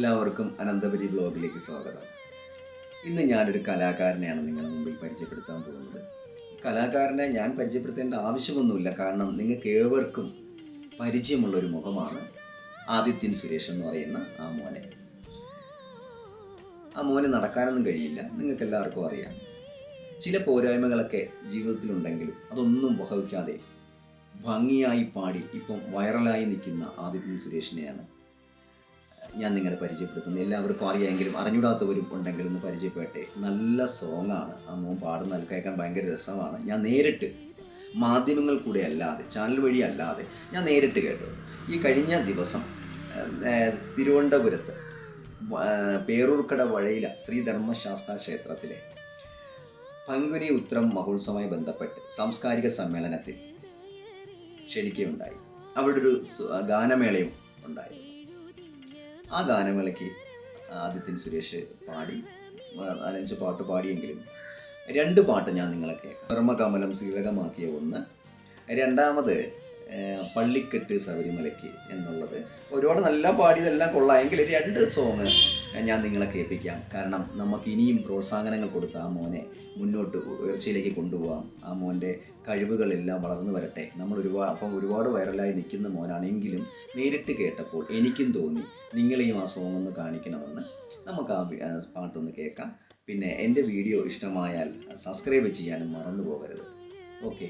എല്ലാവർക്കും അനന്തപുരി ബ്ലോഗിലേക്ക് സ്വാഗതം. ഇന്ന് ഞാനൊരു കലാകാരനെയാണ് നിങ്ങളുടെ മുമ്പിൽ പരിചയപ്പെടുത്താൻ പോകുന്നത്. കലാകാരനെ ഞാൻ പരിചയപ്പെടുത്തേണ്ട ആവശ്യമൊന്നുമില്ല. കാരണം നിങ്ങൾക്ക് ഏവർക്കും പരിചയമുള്ളൊരു മുഖമാണ് ആദിത്യൻ സുരേഷ് എന്ന് പറയുന്ന ആ മോനെ. ആ മോനെ നടക്കാനൊന്നും കഴിയില്ല. നിങ്ങൾക്ക് എല്ലാവർക്കും അറിയാം. ചില പോരായ്മകളൊക്കെ ജീവിതത്തിലുണ്ടെങ്കിലും അതൊന്നും വഹവിക്കാതെ ഭംഗിയായി പാടി ഇപ്പം വൈറലായി നിൽക്കുന്ന ആദിത്യൻ സുരേഷിനെയാണ് ഞാൻ നിങ്ങളെ പരിചയപ്പെടുത്തുന്നു. എല്ലാവർക്കും അറിയാമെങ്കിലും അറിഞ്ഞൂടാത്തവരും ഉണ്ടെങ്കിൽ ഒന്ന് പരിചയപ്പെട്ടെ നല്ല സോങ്ങാണ് ആ മോൻ പാടുന്ന കേൾക്കാൻ ഭയങ്കര രസമാണ്. ഞാൻ നേരിട്ട് മാധ്യമങ്ങൾ കൂടെ അല്ലാതെ ചാനൽ വഴി അല്ലാതെ ഞാൻ നേരിട്ട് കേട്ടു. ഈ കഴിഞ്ഞ ദിവസം തിരുവനന്തപുരത്ത് പേരൂർക്കട വഴയില ശ്രീ ധർമ്മശാസ്ത്ര ക്ഷേത്രത്തിലെ പങ്കുനി ഉത്രം മഹോത്സവമായി ബന്ധപ്പെട്ട് സാംസ്കാരിക സമ്മേളനത്തിൽ ക്ഷണിക്കുകയുണ്ടായി. അവിടെ ഒരു ഗാനമേളയും ഉണ്ടായിരുന്നു ആ ഗാനമേളയ്ക്ക് ആദിത്യൻ സുരേഷ് പാടി നാലഞ്ച് പാട്ട് പാടിയെങ്കിലും രണ്ട് പാട്ട് ഞാൻ നിങ്ങളെ കേൾക്കാം. ധർമ്മകമലം ശ്രീലകമാക്കിയ ഒന്ന് രണ്ടാമത് പള്ളിക്കെട്ട് ശബരിമലയ്ക്ക് എന്നുള്ളത്. ഒരുപാട് നല്ല പാടിയതെല്ലാം കൊള്ളാമെങ്കിൽ രണ്ട് സോങ് ഞാൻ നിങ്ങളെ കേൾപ്പിക്കാം. കാരണം നമുക്ക് ഇനിയും പ്രോത്സാഹനങ്ങൾ കൊടുത്ത് ആ മോനെ മുന്നോട്ട് ഉയർച്ചയിലേക്ക് കൊണ്ടുപോകാം ആ മോന്റെ കഴിവുകളെല്ലാം വളർന്നു വരട്ടെ. നമ്മൾ ഒരുപാട് അപ്പം ഒരുപാട് വൈറലായി നിൽക്കുന്ന മോനാണെങ്കിലും നേരിട്ട് കേട്ടപ്പോൾ എനിക്കും തോന്നി നിങ്ങളെയും ആ സോങ് ഒന്ന് കാണിക്കണമെന്ന്. നമുക്ക് ആ പാട്ടൊന്ന് കേൾക്കാം. പിന്നെ എന്റെ വീഡിയോ ഇഷ്ടമായാൽ സബ്സ്ക്രൈബ് ചെയ്യാനും മറന്നു പോകരുത് ഓക്കെ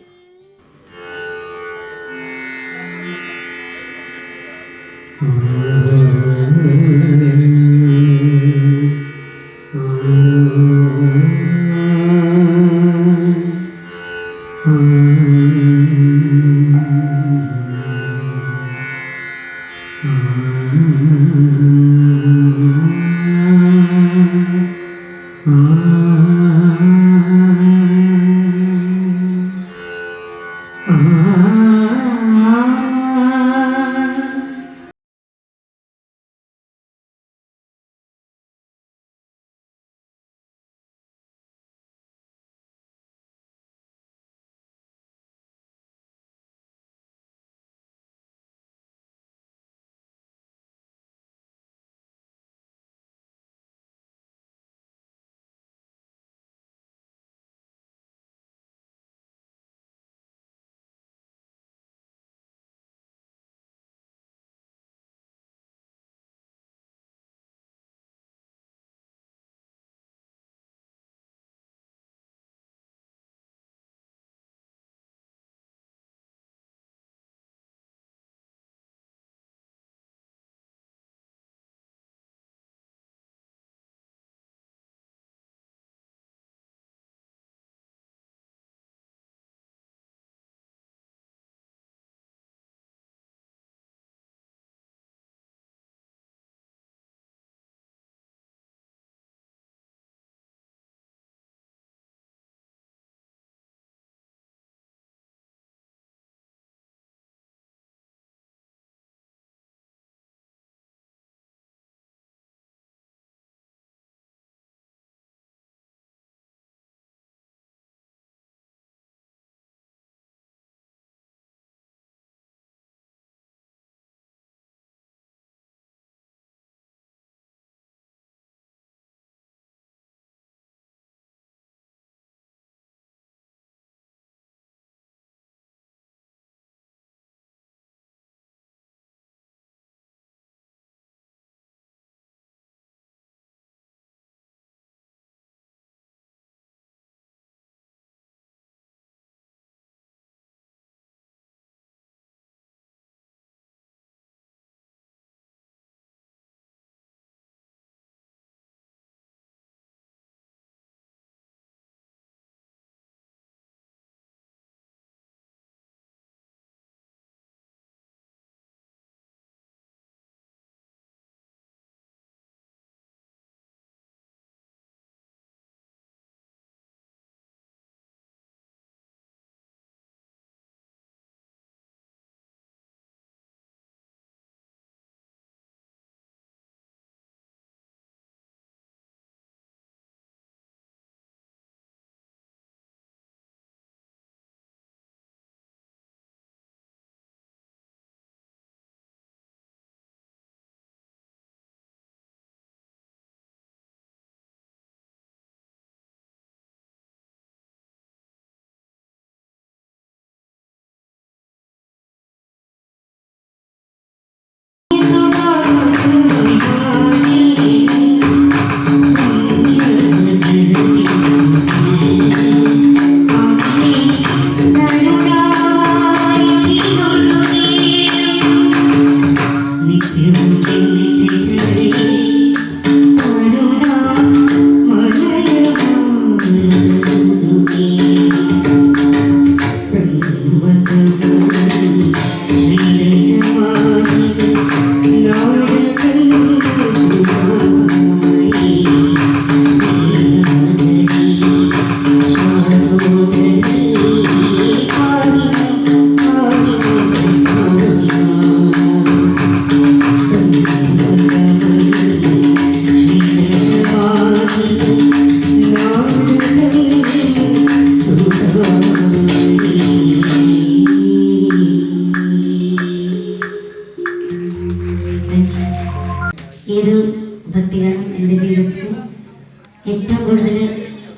കൂടുതൽ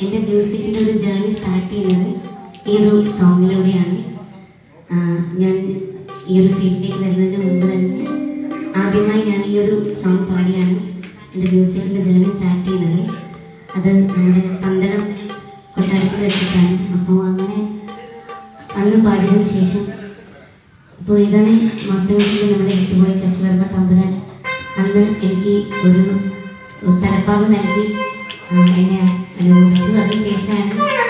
എന്റെ മ്യൂസിക്കിന്റെ ഒരു ജേർണി സ്റ്റാർട്ട് ചെയ്യുന്നത് ഈ ഒരു സോങ്ങിലൂടെയാണ്. ഞാൻ ഈ ഒരു ഫീൽഡിലേക്ക് വരുന്നതിന് മുമ്പ് തന്നെ ആദ്യമായി ഞാൻ ഈ ഒരു സോങ് പാടിയാണ് എന്റെ മ്യൂസിക്കിന്റെ ജേർണി സ്റ്റാർട്ട് ചെയ്യുന്നത്. അത് നമ്മുടെ പന്തളം കൊട്ടാരത്തിൽ വെച്ചിട്ടാണ്. അപ്പോൾ അങ്ങനെ അന്ന് പാടിയതിന് ശേഷം അപ്പോൾ ഇതാണ് മാസങ്ങൾക്ക് നമ്മുടെ എട്ടുപോയ ശശിവർമ്മ തമ്പുരാൻ അന്ന് എനിക്ക് ഒരു തലപ്പാവ് നൽകി ആ, എന്നെ അനുഭവിച്ചു അതിനുശേഷമാണ് എന്റെ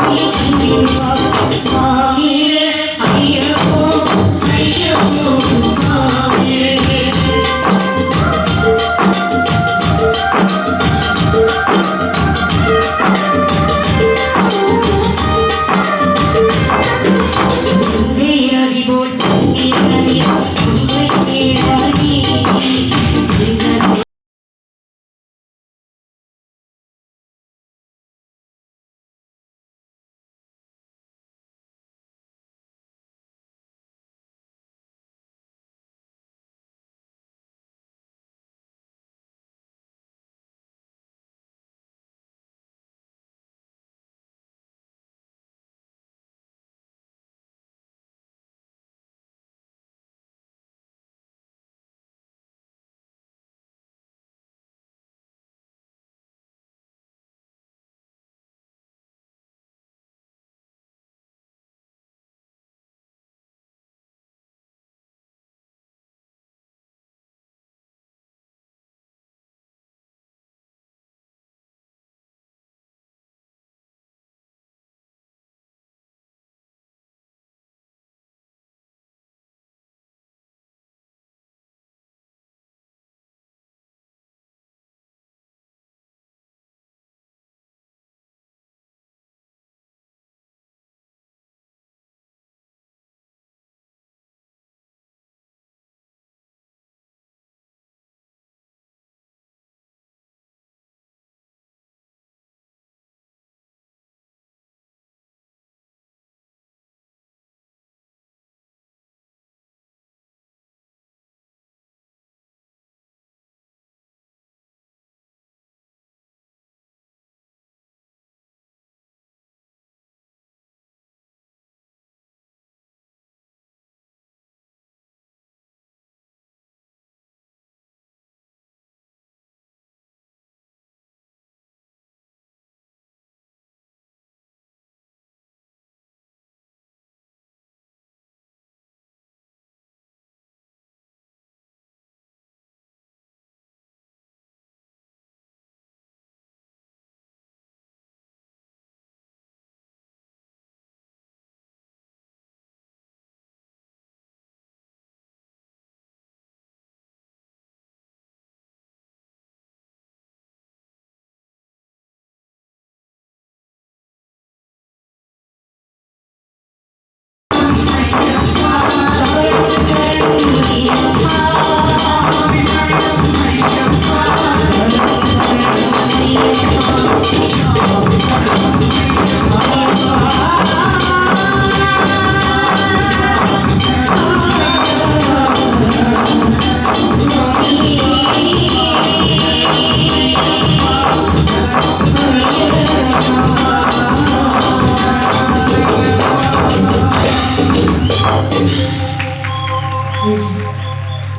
ആ